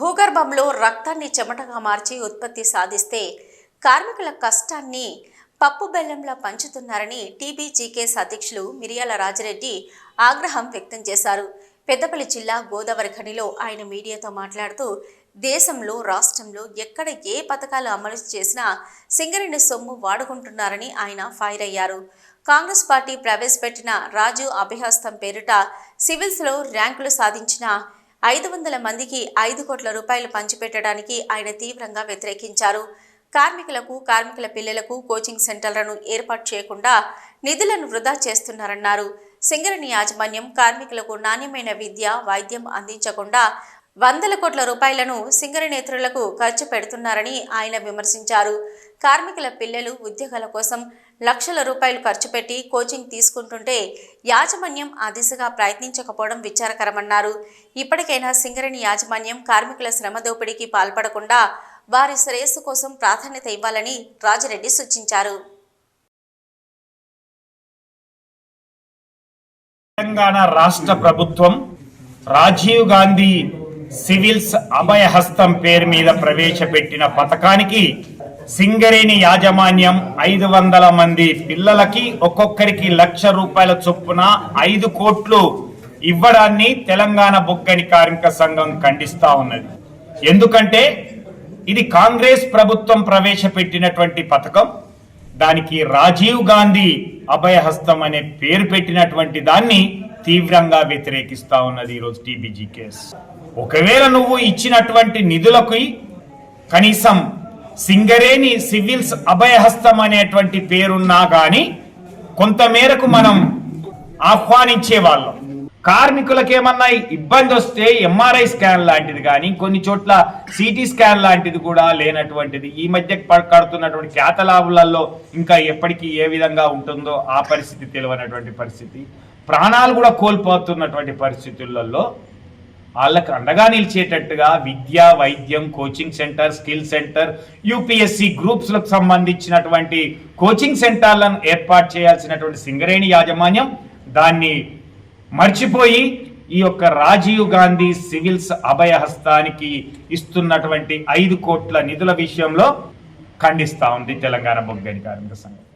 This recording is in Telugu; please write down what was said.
భూగర్భంలో రక్తాన్ని చెమటగా మార్చి ఉత్పత్తి సాధిస్తే కార్మికుల కష్టాన్ని పప్పు బెల్లంలా పంచుతున్నారని టీబీజీకేస్ అధ్యక్షులు మిరియాల రాజిరెడ్డి ఆగ్రహం వ్యక్తం చేశారు. పెద్దపల్లి జిల్లా గోదావరి ఖనిలో ఆయన మీడియాతో మాట్లాడుతూ దేశంలో రాష్ట్రంలో ఎక్కడ ఏ పథకాలు అమలు చేసినా సింగరేణి సొమ్ము వాడుకుంటున్నారని ఆయన ఫైర్ అయ్యారు. కాంగ్రెస్ పార్టీ ప్రవేశపెట్టిన రాజు అభయహస్తం పేరిట సివిల్స్లో ర్యాంకులు సాధించిన ఐదు వందల మందికి ఐదు కోట్ల రూపాయలు పంచిపెట్టడానికి ఆయన తీవ్రంగా వ్యతిరేకించారు. కార్మికులకు కార్మికుల పిల్లలకు కోచింగ్ సెంటర్లను ఏర్పాటు చేయకుండా నిధులను వృధా చేస్తున్నారన్నారు. సింగరణి యాజమాన్యం కార్మికులకు నాణ్యమైన విద్య వైద్యం అందించకుండా వందల కోట్ల రూపాయలను సింగరణేతరులకు ఖర్చు పెడుతున్నారని ఆయన విమర్శించారు. కార్మికుల పిల్లలు ఉద్యోగాల కోసం లక్షల రూపాయలు ఖర్చు పెట్టి కోచింగ్ తీసుకుంటుంటే యాజమాన్యం ఆ దిశగా ప్రయత్నించకపోవడం విచారకరమన్నారు. ఇప్పటికైనా సింగరేణి యాజమాన్యం కార్మికుల శ్రమ దోపిడీకి పాల్పడకుండా వారి శ్రేయస్సు కోసం ప్రాధాన్యత ఇవ్వాలని రాజిరెడ్డి సూచించారు. తెలంగాణ రాష్ట్ర ప్రభుత్వం రాజీవ్ గాంధీ సివిల్స్ అభయహస్తం పేరు మీద ప్రవేశపెట్టిన పథకానికి సింగరేణి యాజమాన్యం ఐదు వందల మంది పిల్లలకి ఒక్కొక్కరికి లక్ష రూపాయల చొప్పున ఐదు కోట్లు ఇవ్వడాన్ని తెలంగాణ బొగ్గని కార్మిక సంఘం ఖండిస్తా ఉన్నది. ఎందుకంటే ఇది కాంగ్రెస్ ప్రభుత్వం ప్రవేశపెట్టినటువంటి పథకం. దానికి రాజీవ్ గాంధీ అభయహస్తం అనే పేరు పెట్టినటువంటి దాన్ని తీవ్రంగా వ్యతిరేకిస్తా ఉన్నది ఈరోజు టీబీజీ కేసు. ఒకవేళ నువ్వు ఇచ్చినటువంటి నిధులకు కనీసం సింగరేణి సివిల్స్ అభయహస్తం అనేటువంటి పేరున్నా కానీ కొంతమేరకు మనం ఆహ్వానించే వాళ్ళం. కార్మికులకు ఏమన్నా ఇబ్బంది వస్తే ఎంఆర్ఐ స్కాన్ లాంటిది కానీ కొన్ని చోట్ల సిటీ స్కాన్ లాంటిది కూడా లేనటువంటిది. ఈ మధ్య కడుతున్నటువంటి ఖ్యాతలాభులలో ఇంకా ఎప్పటికీ ఏ విధంగా ఉంటుందో ఆ పరిస్థితి తెలియనటువంటి పరిస్థితి. ప్రాణాలు కూడా కోల్పోతున్నటువంటి పరిస్థితులలో వాళ్ళకు అండగా నిలిచేటట్టుగా విద్య వైద్యం coaching centre skill centre UPSC గ్రూప్స్లకు సంబంధించినటువంటి కోచింగ్ సెంటర్లను ఏర్పాటు చేయాల్సినటువంటి సింగరేణి యాజమాన్యం దాన్ని మర్చిపోయి ఈ యొక్క రాజీవ్ గాంధీ సివిల్స్ అభయహస్తానికి ఇస్తున్నటువంటి ఐదు కోట్ల నిధుల విషయంలో ఖండిస్తా ఉంది తెలంగాణ బొగ్గని కార్మిక సంఘం.